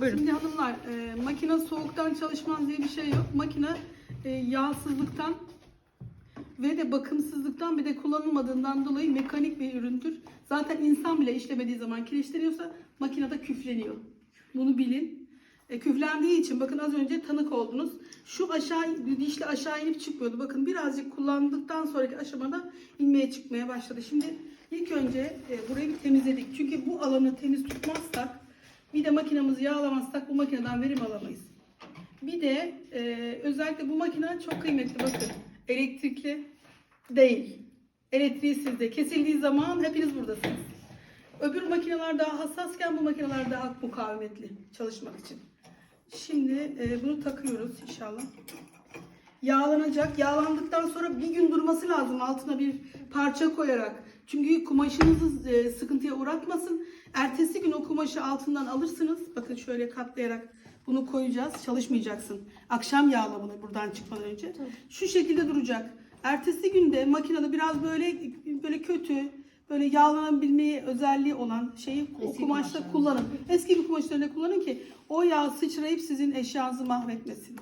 Buyurun. Şimdi hanımlar, e, makine soğuktan çalışmaz diye bir şey yok. Makine e, yağsızlıktan ve de bakımsızlıktan bir de kullanılmadığından dolayı mekanik bir üründür. Zaten insan bile işlemediği zaman kireçleniyorsa makinede küfleniyor. Bunu bilin. E, küflendiği için bakın az önce tanık oldunuz. Şu aşağı dişli aşağı inip çıkmıyordu. Bakın birazcık kullandıktan sonraki aşamada inmeye çıkmaya başladı. Şimdi ilk önce e, burayı bir temizledik. Çünkü bu alanı temiz tutmazsak bir de makinamızı yağlamazsak bu makineden verim alamayız. Bir de e, özellikle bu makine çok kıymetli bakın. Elektrikli değil. Elektriği sizde. Kesildiği zaman hepiniz buradasınız. Öbür makineler daha hassasken bu makineler daha mukavemetli çalışmak için. Şimdi e, bunu takıyoruz inşallah. Yağlanacak. Yağlandıktan sonra bir gün durması lazım altına bir parça koyarak. Çünkü kumaşınızı e, sıkıntıya uğratmasın. Ertesi gün o kumaşı altından alırsınız. Bakın şöyle katlayarak bunu koyacağız. Çalışmayacaksın. Akşam yağla bunu buradan çıkmadan önce. Şu şekilde duracak. Ertesi günde makinede biraz böyle böyle kötü, böyle yağlanabilmeye özelliği olan şeyi o kumaşta kullanın. Eski bir kumaşlarını kullanın ki o yağ sıçrayıp sizin eşyanızı mahvetmesin.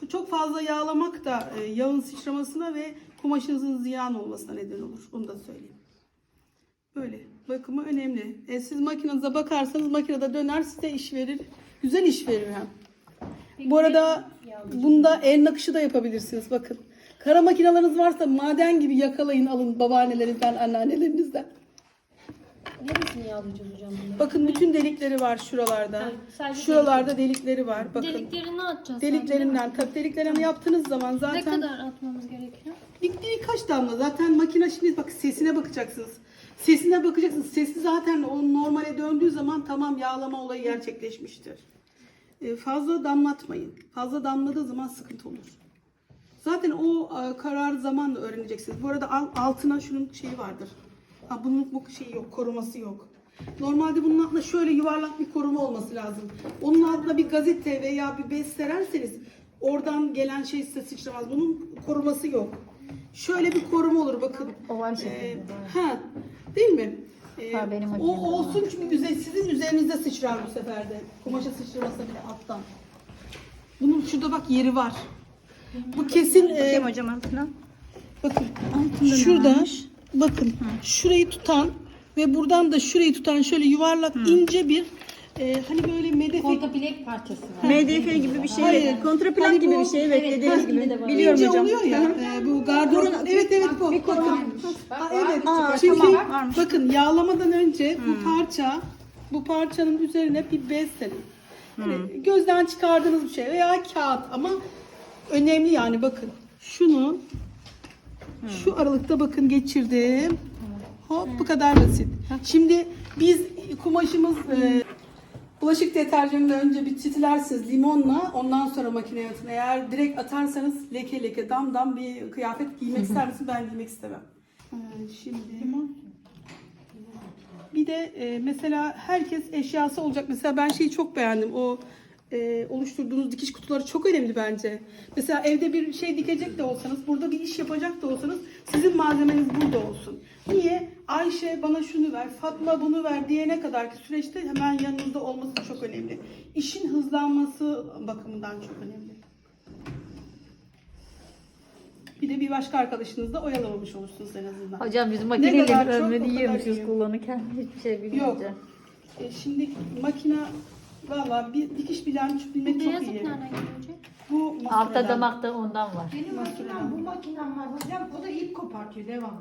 Çok- Çok fazla yağlamak da e, yağın sıçramasına ve kumaşınızın ziyan olmasına neden olur. Onu da söyleyeyim. Böyle. Bakımı önemli. E, siz makinenize bakarsanız makinede döner size iş verir. Güzel iş verir hem. Bu arada bunda el nakışı da yapabilirsiniz. Bakın. Kara makinalarınız varsa maden gibi yakalayın alın babaannelerinizden, anneannelerinizden. Neresini yağlayacağız hocam bunları? Bakın bütün delikleri var şuralarda. Sadece Şuralarda delikleri var. Bakın. Deliklerini atacağız. Deliklerinden tabii deliklerini yaptığınız zaman sadece. Ne zaten kadar atmamız gerekiyor? bir, birkaç damla zaten makine şimdi bak sesine bakacaksınız. Sesine bakacaksınız. Sesi zaten o normale döndüğü zaman tamam yağlama olayı gerçekleşmiştir. Ee, fazla damlatmayın. Fazla damladığı zaman sıkıntı olur. Zaten o e, karar zamanla öğreneceksiniz. Bu arada al- altına şunun şeyi vardır. Ha, bunun bu şeyi yok, koruması yok. Normalde bunun altında şöyle yuvarlak bir koruma olması lazım. Onun altına bir gazete veya bir bez sererseniz oradan gelen şey size sıçramaz. Bunun koruması yok. Şöyle bir koruma olur bakın. Oval Ee, şeklinde. ha, değil mi? Ee, Ha, benim o makinemde olsun çünkü üze- sizin üzerinizde sıçrar bu sefer de. Kumaşa sıçraması bile alttan. Bunun şurada bak yeri var. Bu kesin e, Bakayım hocam altına. bakın şurada bakın şurayı tutan ve buradan da şurayı tutan şöyle yuvarlak ince bir e, hani böyle medefe Kontaplek parçası var. MDF gibi bir şey. Hayır. Kontraplan Hani gibi bu- bir şey. Evet, evet, dediğiniz gibi de gibi. var. Biliyorum ince hocam. oluyor ya e, bu gardırop. Evet evet bu. Bir Bakın. varmış. Ha, evet. Aa, Çünkü tamam, varmış. bakın yağlamadan önce bu parça bu parçanın üzerine bir bez serin. Yani gözden çıkardığınız bir şey veya kağıt ama önemli yani bakın. Şunu şu aralıkta bakın geçirdim. Hop bu kadar basit. Şimdi biz kumaşımız e, bulaşık deterjanını önce bir çitilersiniz limonla ondan sonra makineye atın. Eğer direkt atarsanız leke leke dam dam bir kıyafet giymek ister misin? Ben giymek istemem. Ee, şimdi bir de e, mesela herkes eşyası olacak. Mesela ben şeyi çok beğendim. O e, oluşturduğunuz dikiş kutuları çok önemli bence. Mesela evde bir şey dikecek de olsanız, burada bir iş yapacak da olsanız sizin malzemeniz burada olsun. Niye? Ayşe bana şunu ver, Fatma bunu ver diyene kadar ki süreçte hemen yanınızda olması çok önemli. İşin hızlanması bakımından çok önemli. Bir de bir başka arkadaşınızla oyalamamış olursunuz en azından. Hocam bizim Ne makineyle kadar yiyormuşuz kullanırken. Hiçbir şey Yok. bilmeyince. E, şimdi makine valla bir dikiş bilen bilmek çok Beyazıt iyi. nereden gelecek? Bu Altta makineden. damakta ondan var. Benim makinem bu makinem var hocam. O da ip kopartıyor devamlı.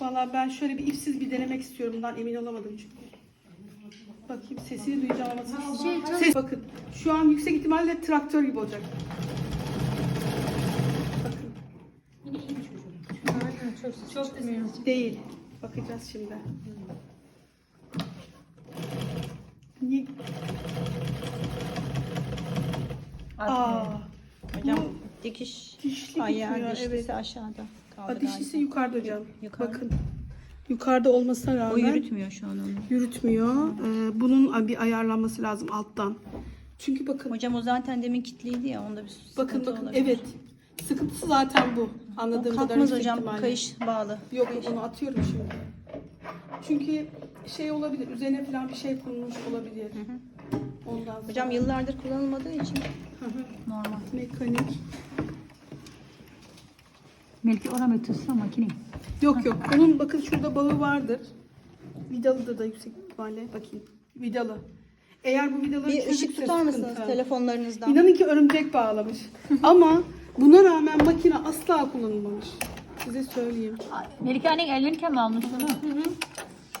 Valla ben şöyle bir ipsiz bir denemek istiyorum. Bundan emin olamadım çünkü. Bakayım sesini duyacağım ama ses. Şey, ses. Bakın şu an yüksek ihtimalle traktör gibi olacak. Bakın Çok değil. Bakacağız şimdi. Niye? Aa, Hocam dikiş dişli ayağı dişlisi evet. aşağıda. kaldı Aa, dişlisi galiba. yukarıda hocam. Yukarıda. Bakın. Yukarıda olmasına rağmen O yürütmüyor şu an onu. yürütmüyor. Ee, bunun bir ayarlanması lazım alttan. Çünkü bakın Hocam o zaten demin kilitliydi ya onda bir sıkıntı bakın bakın olabilir. evet. Sıkıntısı zaten bu. Anladığım kadarıyla. kalkmaz hocam ihtimalle. kayış bağlı. Yok yok onu atıyorum şimdi. Çünkü şey olabilir. Üzerine falan bir şey konulmuş olabilir. Ondan sonra Hocam yıllardır kullanılmadığı için Normal. mekanik. Belki orama tutsa makine. Yok yok. Onun bakın şurada bağı vardır. Vidalı da yüksek ihtimalle. Bakayım. Vidalı. Eğer bu vidaları bir ışık tutar mısınız sıkıntı. telefonlarınızdan? İnanın ki örümcek bağlamış. Ama buna rağmen makine asla kullanılmamış. Size söyleyeyim. Melike annen evlenirken mi almıştın ha?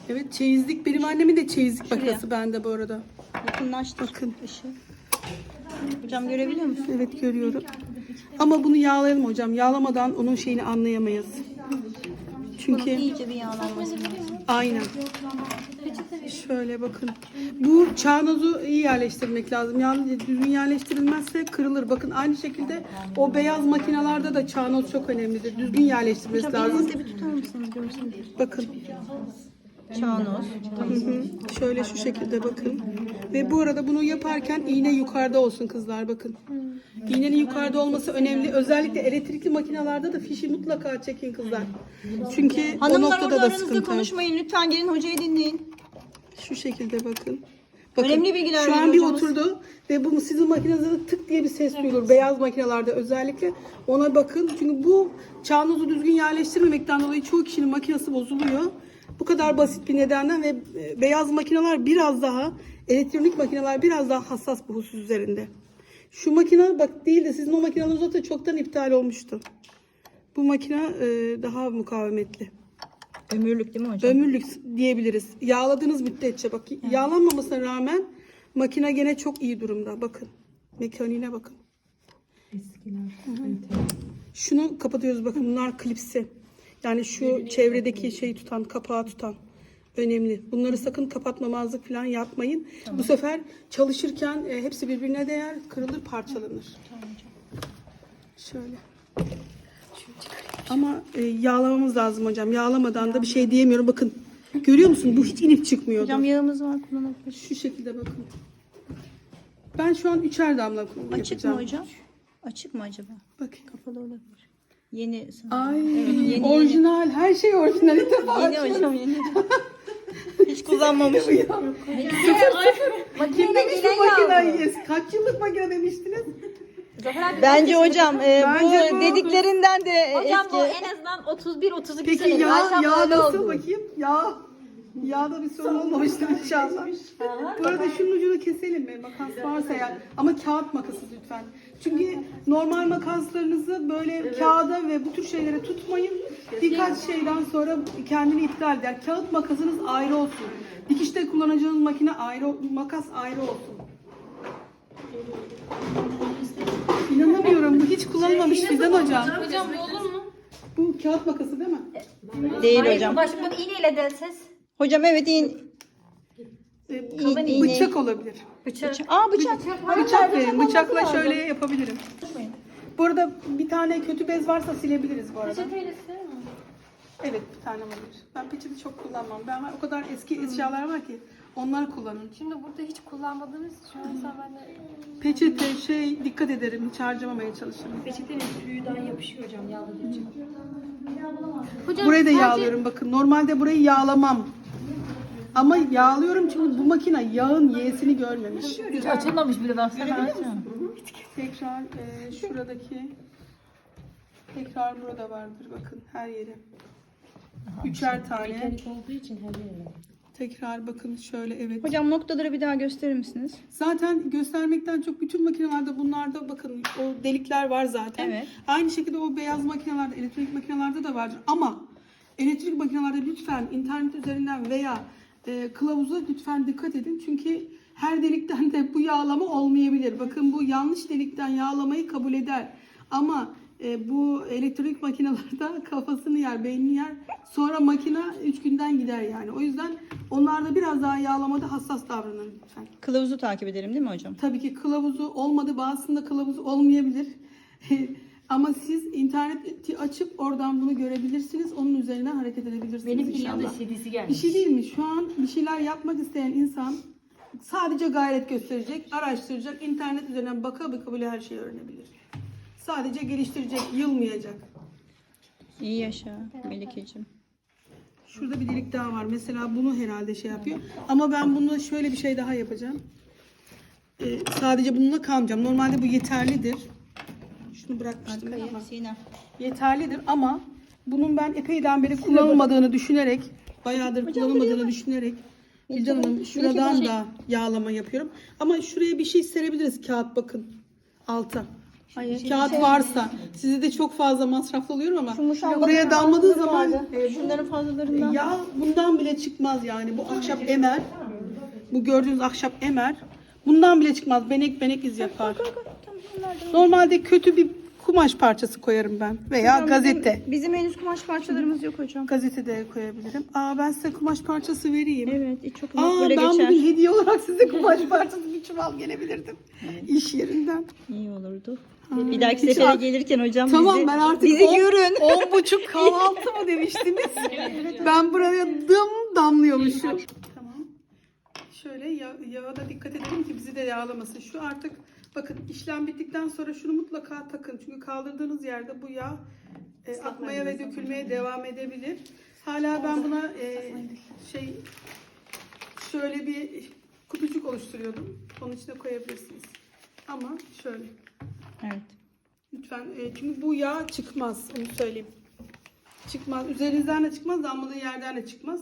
Evet çeyizlik. Benim annemin de çeyizlik Şuraya. makinesi bende bu arada. Yakınlaştır Bakın. ışığı. Hocam görebiliyor musun? Evet görüyorum. Ama bunu yağlayalım hocam. Yağlamadan onun şeyini anlayamayız. Bunun Çünkü iyice bir yağlanması aynen. Şöyle bakın. Bu çağnozu iyi yerleştirmek lazım. Yani düzgün yerleştirilmezse kırılır. Bakın aynı şekilde o beyaz makinalarda da çağnoz çok önemlidir. Düzgün yerleştirilmesi Hocam lazım. elinizde bir tutar mısınız? Görsün. Bakın. Hı. Şöyle şu şekilde bakın. Ve bu arada bunu yaparken iğne yukarıda olsun kızlar bakın. İğnenin yukarıda olması önemli. Özellikle elektrikli makinalarda da fişi mutlaka çekin kızlar. Çünkü o Hanımlar noktada orada da aranızda sıkıntı. konuşmayın. Lütfen gelin hocayı dinleyin. Şu şekilde bakın. Önemli bilgiler Şu an bir hocamız. oturdu ve bu sizin makinenizde tık diye bir ses duyulur. Beyaz makinalarda özellikle. Ona bakın. Çünkü bu çağınızı düzgün yerleştirmemekten dolayı çoğu kişinin makinesi bozuluyor. Bu kadar basit bir nedenden ve e, beyaz makineler biraz daha, elektronik makineler biraz daha hassas bu husus üzerinde. Şu makine bak değil de sizin o makineniz zaten çoktan iptal olmuştu. Bu makine e, daha mukavemetli. Ömürlük değil mi hocam? Ömürlük diyebiliriz. Yağladığınız müddetçe bak yağlanmamasına rağmen makine gene çok iyi durumda. Bakın. Mekaniğine bakın. Hı hı. Şunu kapatıyoruz bakın bunlar klipsi. Yani şu çevredeki şeyi tutan, kapağı tutan önemli. Bunları sakın kapatmamazlık falan yapmayın. Bu sefer çalışırken e, hepsi birbirine değer, kırılır, parçalanır. Şöyle. Ama e, yağlamamız lazım hocam. Yağlamadan da bir şey diyemiyorum. Bakın. Görüyor musun? Bu hiç inip çıkmıyordu. Hocam yağımız var kullanabilir. Şu şekilde bakın. Ben şu an üçer damla yapacağım. Açık mı hocam? Açık mı acaba? Bakın. Kapalı olabilir. Yeni Ay, Evet, yeni, orijinal. Her şey orijinal. İlk defa yeni. Yeni hocam yeni. Hiç kullanmamışım. Kim demiş bu makineyi? Kaç yıllık makine demiştiniz? Bence hocam e, Bence bu bu- dediklerinden de Hocam eski. bu en azından 31-32 Peki senelik. yağ, Ayşem yağ böyle nasıl oldu. bakayım? Yağ. Yağda bir sorun olmamıştır inşallah. Bu arada şunun ucunu keselim mi? Makas varsa yani. Ama kağıt makası lütfen. Çünkü normal makaslarınızı böyle kağıda ve bu tür şeylere tutmayın. Birkaç şeyden sonra kendini iptal eder. Kağıt makasınız ayrı olsun. Dikişte kullanacağınız makine ayrı, makas ayrı olsun. İnanamıyorum. Bu hiç kullanılmamış Fidan hocam. Hocam bu olur mu? Bu kağıt makası değil mi? Değil Hayır, hocam. Başka bunu iğneyle delseniz. Hocam evet in. Kalın iğne. bıçak olabilir. Bıçak. Aa bıçak. Bıçak verin. Bıçakla şöyle yapabilirim. Bu arada bir tane kötü bez varsa silebiliriz bu arada. Peçeteyle siler mi? Evet bir tane olabilir. Ben peçete çok kullanmam. Ben o kadar eski eşyalar var ki onları kullanın. Şimdi burada hiç kullanmadığımız için mesela ben de Peçete şey dikkat ederim. Hiç harcamamaya çalışırım. peçetenin suyundan yapışıyor hocam yağladıkça. Hocam Burayı da sadece- yağlıyorum. Bakın normalde burayı yağlamam. Ama yağlıyorum çünkü bu makine yağın y'sini görmemiş. Hiç açılmamış bile baksana. Tekrar e, şuradaki tekrar burada vardır bakın her yeri. Üçer tane. Mekanik olduğu için her yere. Tekrar bakın şöyle evet. Hocam noktaları bir daha gösterir misiniz? Zaten göstermekten çok bütün makinelerde bunlarda bakın o delikler var zaten. Evet. Aynı şekilde o beyaz makinelerde, elektrik makinelerde de vardır. Ama elektrik makinelerde lütfen internet üzerinden veya e, kılavuza lütfen dikkat edin. Çünkü her delikten de bu yağlama olmayabilir. Bakın bu yanlış delikten yağlamayı kabul eder. Ama e, bu elektrik makinelerde kafasını yer, beynini yer. Sonra makine 3 günden gider yani. O yüzden onlarda biraz daha yağlamada hassas davranın lütfen. Kılavuzu takip edelim değil mi hocam? Tabii ki kılavuzu olmadı. Bazısında kılavuzu olmayabilir. Ama siz interneti açıp oradan bunu görebilirsiniz. Onun üzerine hareket edebilirsiniz Benim inşallah. dünyamda CD'si Bir gelmiş. şey değil mi? Şu an bir şeyler yapmak isteyen insan sadece gayret gösterecek, araştıracak, internet üzerinden baka baka bile her şeyi öğrenebilir. Sadece geliştirecek, yılmayacak. İyi yaşa Melikeciğim. Şurada bir delik daha var. Mesela bunu herhalde şey yapıyor. Ama ben bunu şöyle bir şey daha yapacağım. e, sadece bununla kalmayacağım. Normalde bu yeterlidir. Şunu bırakmıştım ben ama. Sinem. Yeterlidir ama bunun ben epeyden beri kullanılmadığını düşünerek, bayağıdır kullanılmadığını düşünerek Gülcan Hanım şuradan da yağlama yapıyorum. Ama şuraya bir şey serebiliriz kağıt bakın. Alta. Hayır. Kağıt varsa. Size de çok fazla masraflı oluyorum ama buraya damladığı zaman e, Şunların fazlalarından. ya bundan bile çıkmaz yani. Bu ahşap emer. Bu gördüğünüz ahşap emer. Bundan bile çıkmaz. Benek benek iz yapar. Normalde kötü bir kumaş parçası koyarım ben. Veya Hocam, gazete. Bizim, bizim henüz kumaş parçalarımız yok hocam. Gazete de koyabilirim. Aa ben size kumaş parçası vereyim. Evet, çok Aa böyle ben geçer. bugün hediye olarak size kumaş parçası bir çuval gelebilirdim. İş yerinden. İyi olurdu. Bir dahaki hiç sefere ar- gelirken hocam Tamam bizi, ben artık bizi on- görün. on buçuk kahvaltı mı demiştiniz? ben buraya dım damlıyormuşum. Tamam. Şöyle ya, yağa da dikkat edelim ki bizi de yağlamasın. Şu artık bakın işlem bittikten sonra şunu mutlaka takın. Çünkü kaldırdığınız yerde bu yağ e, akmaya ve dökülmeye devam edebilir. Hala ben buna e, şey şöyle bir kutucuk oluşturuyordum. Onun içine koyabilirsiniz. Ama şöyle. Evet. Lütfen e, çünkü bu yağ çıkmaz onu söyleyeyim. Çıkmaz. Üzerinizden de çıkmaz, damladığı yerden de çıkmaz.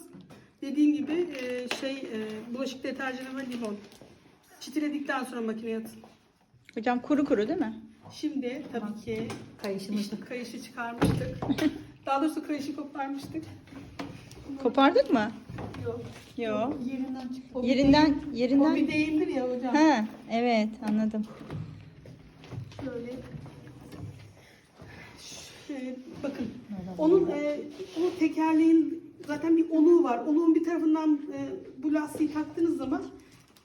Dediğim gibi e, şey e, bulaşık deterjanı ve limon. Çitiledikten sonra makineye atın. Hocam kuru kuru değil mi? Şimdi tabii ki Kayışımız. işte kayışı çıkarmıştık. Daha doğrusu kayışı koparmıştık. Kopardık mı? Yok. Yok. Yerinden çıktı. O bir Yerinden, O yerinden. bir deyimdir ya hocam. Ha, evet anladım. Şöyle. Şöyle bakın. Onun e, o tekerleğin zaten bir oluğu var. Oluğun bir tarafından e, bu lastiği taktığınız zaman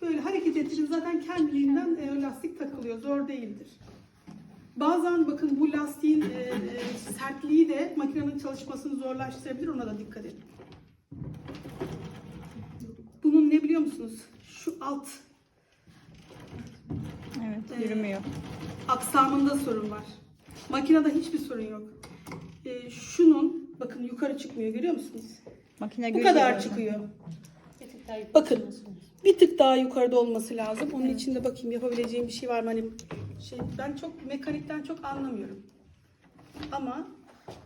böyle hareket ettiğiniz zaten kendiliğinden e, lastik takılıyor. Zor değildir. Bazen bakın bu lastiğin e, e, sertliği de makinenin çalışmasını zorlaştırabilir. Ona da dikkat edin. Bunun ne biliyor musunuz? Şu alt Evet, yürümüyor. aksamında sorun var. Makinede hiçbir sorun yok. Ee, şunun bakın yukarı çıkmıyor görüyor musunuz? Makine Bu görüyor kadar çıkıyor. Bakın bir tık daha yukarıda olması lazım. Onun için de bakayım yapabileceğim bir şey var mı? Hani şey, ben çok mekanikten çok anlamıyorum. Ama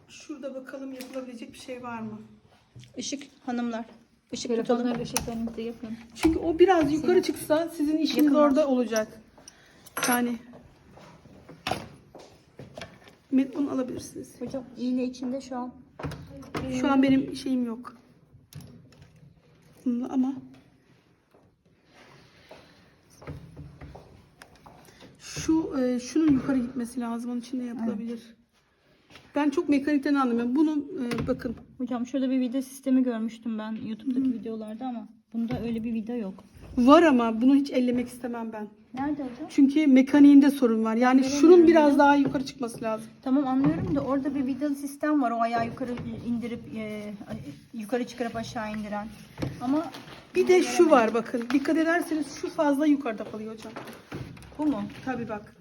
şurada bakalım yapılabilecek bir şey var mı? Işık hanımlar. Işık tutalım. Işıklarınızı yapın. Çünkü o biraz yukarı çıksa sizin işiniz orada olacak. Yani Met bunu alabilirsiniz. Hocam iğne içinde şu an. Şu an benim şeyim yok. Ama şu e, şunun yukarı gitmesi lazım. Onun için de yapılabilir. Ben çok mekanikten anlamıyorum. Bunu e, bakın. Hocam şurada bir video sistemi görmüştüm ben YouTube'daki videolarda ama bunda öyle bir video yok. Var ama bunu hiç ellemek istemem ben. Nerede hocam? Çünkü mekaniğinde sorun var. Yani şunun biraz daha yukarı çıkması lazım. Tamam anlıyorum da orada bir vidalı sistem var o ayağı yukarı indirip e, yukarı çıkarıp aşağı indiren. Ama Bir de şu var bakın. Dikkat ederseniz şu fazla yukarıda kalıyor hocam. Bu mu? Tabii bak.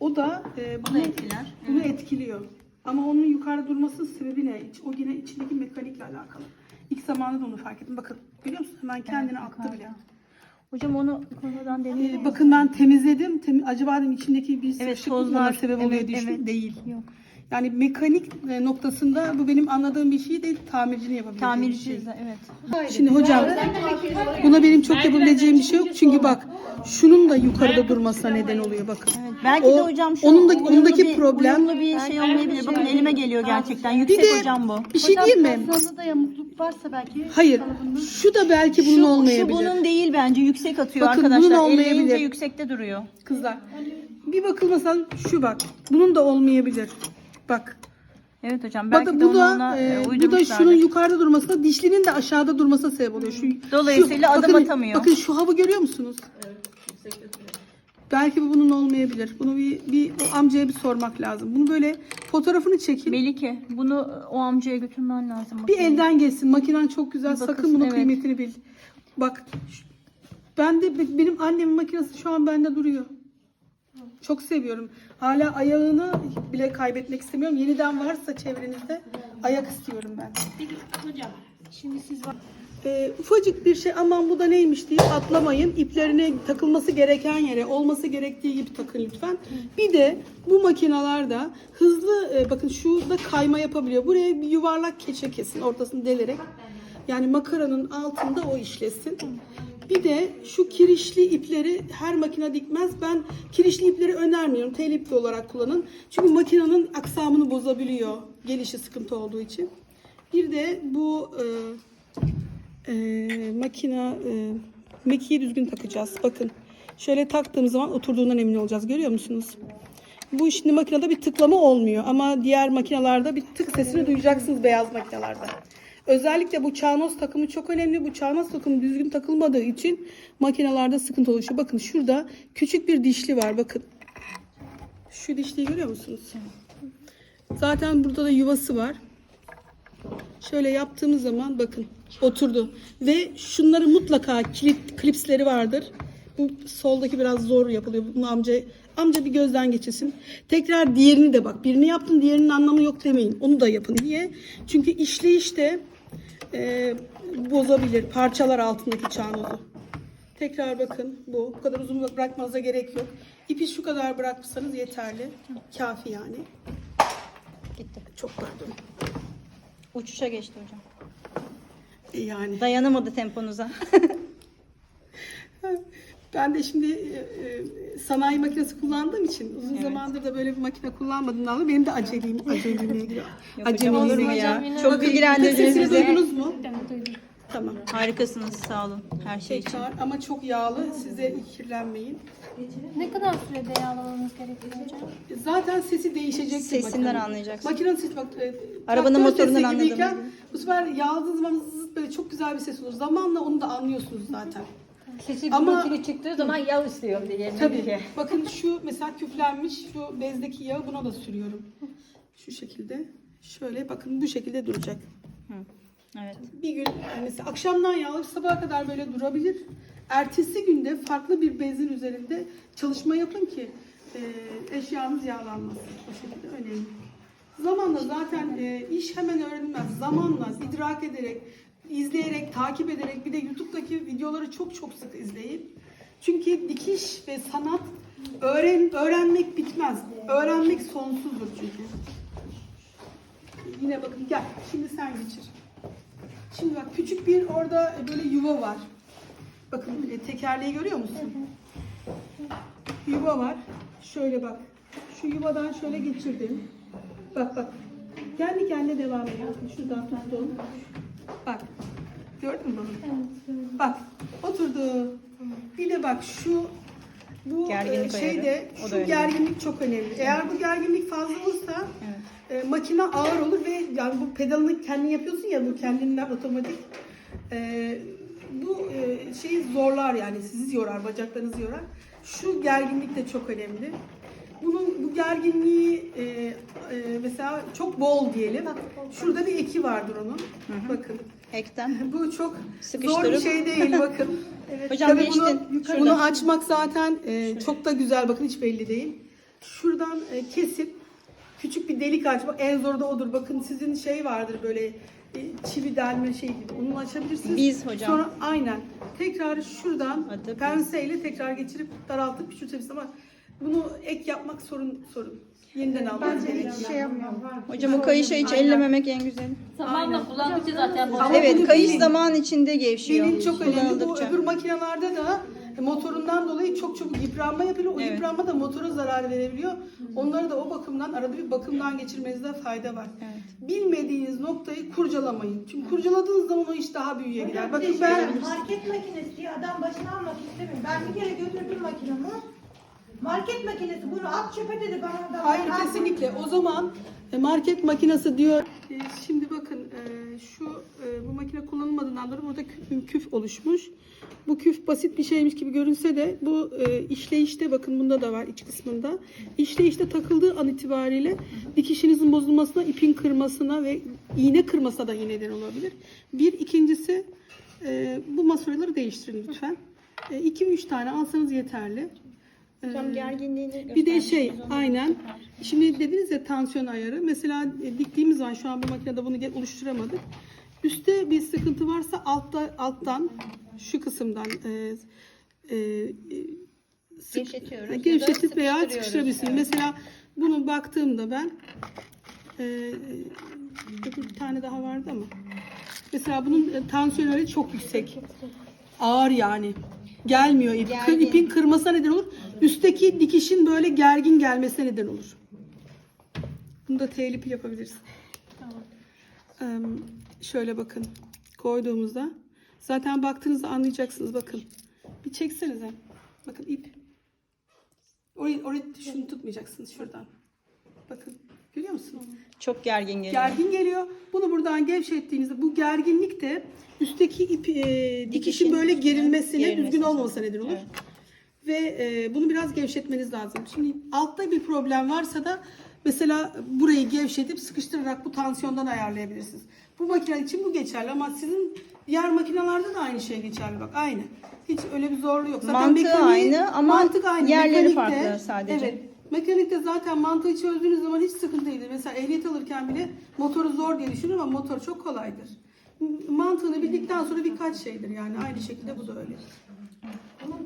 O da e, bunu, etkiler. bunu etkiliyor. Ama onun yukarıda durmasının sebebi ne? İç- O yine içindeki mekanikle alakalı. İlk zamanında da onu fark ettim. Bakın görüyor musun? Hemen kendini attı bile. Hocam onu konudan Ee, deneyelim. bakın ben temizledim. Tem acaba dedim içindeki bir evet tozlar sebep evet, oluyor diye evet, değil. Yok. Yani mekanik e, noktasında bu benim anladığım bir şey değil. Tamircini yapabileceğim bir Tamirci şey. evet. Şimdi hocam buna benim çok yapabileceğim bir şey yok. Çünkü bak şunun da yukarıda durmasına neden oluyor bakın. Evet, belki O- de hocam şu onun da- uyumlu ondaki bir, problem- uyumlu bir şey olmayabilir. Bakın elime geliyor gerçekten. Yüksek de- hocam bu. Bir şey diyeyim mi? Sonunda da yamukluk varsa belki. Hayır. Şu da belki bunun Şu, şu olmayabilir. bunun değil bence. Yüksek atıyor Bakın, arkadaşlar. bunun olmayabilir. Elleyince yüksekte duruyor. Kızlar. Bir bakılmasan şu bak. Bunun da olmayabilir. Bak. Evet hocam. Belki Bak de bu da e, e, bu da şunun yukarıda durmasına, dişlinin de aşağıda durmasına sebep oluyor. Şu, Dolayısıyla adım bakın, atamıyor. Bakın şu havı görüyor musunuz? Belki bu bunun olmayabilir. Bunu bir, bir o amcaya bir sormak lazım. Bunu böyle fotoğrafını çekin. Melike bunu o amcaya götürmen lazım. Bir elden geçsin. Makinen çok güzel. Bakılsın, Sakın bunun evet. kıymetini bil. Bak. Ben de benim annemin makinesi şu an bende duruyor. Çok seviyorum. Hala ayağını bile kaybetmek istemiyorum. Yeniden varsa çevrenizde ayak istiyorum ben. Hocam şimdi siz var. Ee, ufacık bir şey aman bu da neymiş diye atlamayın. İplerine takılması gereken yere olması gerektiği gibi takın lütfen. Bir de bu makinalarda hızlı e, bakın şurada kayma yapabiliyor. Buraya bir yuvarlak keçe kesin ortasını delerek. Yani makaranın altında o işlesin. Bir de şu kirişli ipleri her makine dikmez. Ben kirişli ipleri önermiyorum. Tel ipli olarak kullanın. Çünkü makinenin aksamını bozabiliyor. Gelişi sıkıntı olduğu için. Bir de bu e, e, makina e, mekiği düzgün takacağız. Bakın şöyle taktığımız zaman oturduğundan emin olacağız. Görüyor musunuz? Bu şimdi makinede bir tıklama olmuyor ama diğer makinalarda bir tık sesini duyacaksınız beyaz makinalarda. Özellikle bu çağnoz takımı çok önemli. Bu çağnoz takımı düzgün takılmadığı için makinalarda sıkıntı oluşuyor. Bakın şurada küçük bir dişli var. Bakın. Şu dişliyi görüyor musunuz? Zaten burada da yuvası var. Şöyle yaptığımız zaman bakın oturdu. Ve şunları mutlaka kilit klipsleri vardır. Bu soldaki biraz zor yapılıyor. Bunu amca amca bir gözden geçirsin. Tekrar diğerini de bak. Birini yaptın diğerinin anlamı yok demeyin. Onu da yapın. Niye? Çünkü işleyişte e, bozabilir. Parçalar altındaki çağnozu. Tekrar bakın bu. Bu kadar uzun bırakmanıza gerek yok. İpi şu kadar bırakırsanız yeterli. Kafi yani. Gitti. Çok pardon. Uçuşa geçti hocam. Yani. Dayanamadı temponuza. Ben de şimdi e, e, sanayi makinesi kullandığım için uzun zamandır da böyle bir makine kullanmadığımdan dolayı benim de aceleyim, giriyor. Yok hocam olur mu ya? Çok bilgilendirdiniz sesini bizi. duydunuz mu? Evet, duydum. Tamam. Harikasınız sağ olun her şey için. Tekrar ama çok yağlı. Size kirlenmeyin. Ne kadar sürede yağlamamız gerekiyor hocam? Zaten sesi değişecek. Sesinden anlayacaksın. Makinenin sesi bak. e, Arabanın traktör sesi motorundan gibiyken anladığımız Bu sefer yağladığınız zaman zıt böyle çok güzel bir ses olur. Zamanla onu da anlıyorsunuz zaten. sesi Ama- gürültülü çıktığı zaman yağ istiyor diye. Tabii. Bakın şu mesela küflenmiş şu bezdeki yağı buna da sürüyorum. Şu şekilde. Şöyle bakın bu şekilde duracak. Evet. Bir gün mesela akşamdan yağlar sabaha kadar böyle durabilir. Ertesi günde farklı bir bezin üzerinde çalışma yapın ki e, eşyanız yağlanmasın. O şekilde önemli. Zamanla zaten e, iş hemen öğrenilmez. Zamanla idrak ederek, izleyerek, takip ederek bir de YouTube'daki videoları çok çok sık izleyin. Çünkü dikiş ve sanat öğren öğrenmek bitmez. Öğrenmek sonsuzdur çünkü. Yine bakın gel. Şimdi sen geçir. Şimdi bak küçük bir orada böyle yuva var. Bakın e, tekerleği görüyor musun? Yuva var. Şöyle bak. Şu yuvadan şöyle geçirdim. Bak bak. Kendi kendine devam ediyor. Şuradan tuttum. Bak. Gördün mü? Bak. Oturdu. Bir de bak şu bu Gerginlik e, şeyde ayarı. Şu gerginlik çok önemli. Eğer bu gerginlik fazla olursa Evet. E, makine ağır olur ve yani bu pedalını kendin yapıyorsun ya bu kendinden otomatik. E, bu e, şeyi zorlar yani sizi yorar, bacaklarınızı yorar. Şu gerginlik de çok önemli. Bunun bu gerginliği e, e, mesela çok bol diyelim. Şurada bir eki vardır onun. Bakın. Ekten. Bu çok zor bir şey değil bakın. Hocam Tabii bunu, bunu açmak zaten e, çok da güzel bakın hiç belli değil. Şuradan e, kesip küçük bir delik açmak en zoru da odur. Bakın sizin şey vardır böyle e, çivi delme şey gibi. Onu açabilirsiniz. Biz hocam. Sonra aynen. Tekrar şuradan Atıp- penseyle tekrar geçirip daraltıp küçültebilirsiniz ama bunu ek yapmak sorun sorun. Yeniden almanız gerekiyor. şey yapmıyorum. Hocam o kayışı hiç Aynen. ellememek en güzeli. Zamanla kullandıkça zaten bu. Evet kayış zaman içinde gevşiyor. Bilin çok önemli. Bu kullanıldıkça. öbür makinalarda da motorundan dolayı çok çabuk yıpranma yapıyor. O Evet. yıpranma da motora zarar verebiliyor. Onları da o bakımdan arada bir bakımdan geçirmenizde fayda var. Evet. Bilmediğiniz noktayı kurcalamayın. Çünkü kurcaladığınız zaman o iş daha büyüye gider. Bakın ben market makinesi diye adam başına almak istemiyorum. Ben bir kere götürdüm makinamı. Market makinesi bunu at çöpe dedi bana da. Hayır Ben kesinlikle. O zaman e, market makinesi diyor. E, Şimdi bakın e, şu e, bu makine kullanılmadığından dolayı burada küf, küf oluşmuş. Bu küf basit bir şeymiş gibi görünse de bu e, işleyişte bakın bunda da var iç kısmında. İşleyişte takıldığı an itibariyle dikişinizin bozulmasına, ipin kırmasına ve iğne kırmasına da neden olabilir. Bir ikincisi e, bu masoyaları değiştirin lütfen. 2-3 tane alsanız yeterli. Hocam E, gerginliğini bir de şey aynen. Şimdi dediniz ya tansiyon ayarı. Mesela e, diktiğimiz zaman şu an bu makinede bunu oluşturamadık. Üstte bir sıkıntı varsa altta alttan şu kısımdan e, e, sık- Gevşetiyoruz gevşetip veya sıkıştırıyoruz. sıkıştırabilirsin. Mesela bunu baktığımda ben e, bir tane daha vardı ama mesela bunun e, tansiyonları çok yüksek. Ağır yani. Gelmiyor ip. Gergin. ipin kırmasına neden olur. Üstteki dikişin böyle gergin gelmesine neden olur. Bunu da telip yapabiliriz. Ee, şöyle bakın. Koyduğumuzda zaten baktığınızda anlayacaksınız bakın. Bir çeksenize. Bakın ip. Orayı, orayı şunu tutmayacaksınız şuradan. Bakın. Görüyor musun? Çok gergin geliyor. Gergin geliyor. Bunu buradan gevşettiğinizde bu gerginlik de üstteki ip e, dikişin, Dikişin böyle gerilmesine, gerilmesine düzgün olmamasına neden olur. Evet. Ve e, bunu biraz gevşetmeniz lazım. Şimdi altta bir problem varsa da mesela burayı gevşetip sıkıştırarak bu tansiyondan ayarlayabilirsiniz. Bu makine için bu geçerli ama sizin diğer makinalarda da aynı şey geçerli bak aynı. Hiç öyle bir zorluğu yok. Mantığı aynı ama yerleri farklı sadece. Evet. Mekanikte zaten mantığı çözdüğünüz zaman hiç sıkıntı değildir. Mesela ehliyet alırken bile motoru zor diye düşünür ama motor çok kolaydır. Mantığını bildikten sonra birkaç şeydir yani. Aynı şekilde bu da öyle.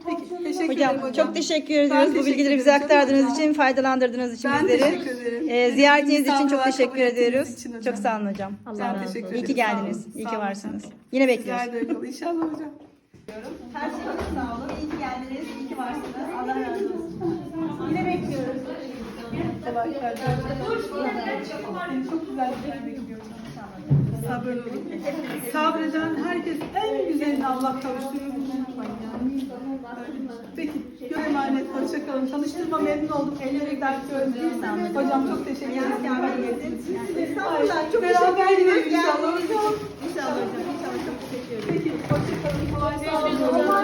Peki, teşekkür Hocam, hocam. çok teşekkür ediyoruz. Bu bilgileri bize aktardığınız Çok için, faydalandırdığınız için Ben bizleri. teşekkür ederim. Ee, ziyaretiniz için çok teşekkür ediyoruz. için hocam. Çok sağ olun hocam. Ben teşekkür ederim. İyi ki geldiniz. İyi ki varsınız. Yine bekliyoruz. İnşallah hocam. Her şey çok sağ olun. İyi ki geldiniz. İyi ki varsınız. Allah razı olsun. Yine bekliyoruz. Çok güzel şeyler bekliyorum. Sabırlı olun. Sabreden herkes en güzelini Allah kavuşturur. Peki, göre emanet. Hoşçakalın. Tanıştırma memnun oldum. Ellerine dert görmüyorum. Hocam çok teşekkür ederim. Estağfurullah. Çok teşekkür ederiz. inşallah. İnşallah hocam. İnşallah çok teşekkür ederim. Peki, hoşçakalın. Kolay gelsin.